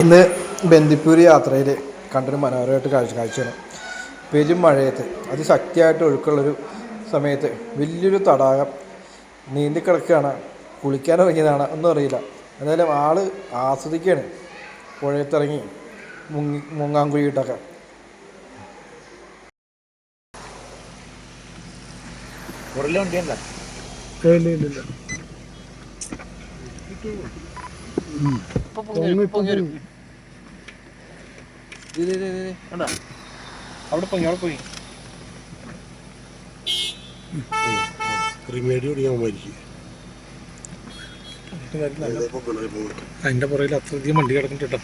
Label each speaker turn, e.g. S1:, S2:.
S1: ഇന്ന് ബന്ദിപ്പൂർ യാത്രയിൽ കണ്ടൊരു മനോഹരമായിട്ട് കാഴ്ച കാഴ്ചയാണ്. പെരും മഴയത്ത്. അതിശക്തിയായിട്ട് ഒഴുക്കുള്ളൊരു സമയത്ത് വലിയൊരു തടാകം നീന്തി കിടക്കുകയാണ്. കുളിക്കാൻ ഇറങ്ങിയതാണ്. ഒന്നും അറിയില്ല. എന്തായാലും ആൾ ആസ്വദിക്കുകയാണ് പുഴയത്തിറങ്ങി മുങ്ങി മുങ്ങാൻ കുഴിയിട്ടൊക്കെ.
S2: ഇപ്പൊ വണ്ടിയല്ല
S3: ഇല്ല ഇല്ല ഇല്ല
S2: കണ്ടാ? അവിടെ പോയി അവിടെ പോയി.
S3: ക്രിമേഡി അതിന്റെ പുറകിൽ അത്രയധികം വണ്ടി കിടക്കുന്നുണ്ട് കേട്ടോ.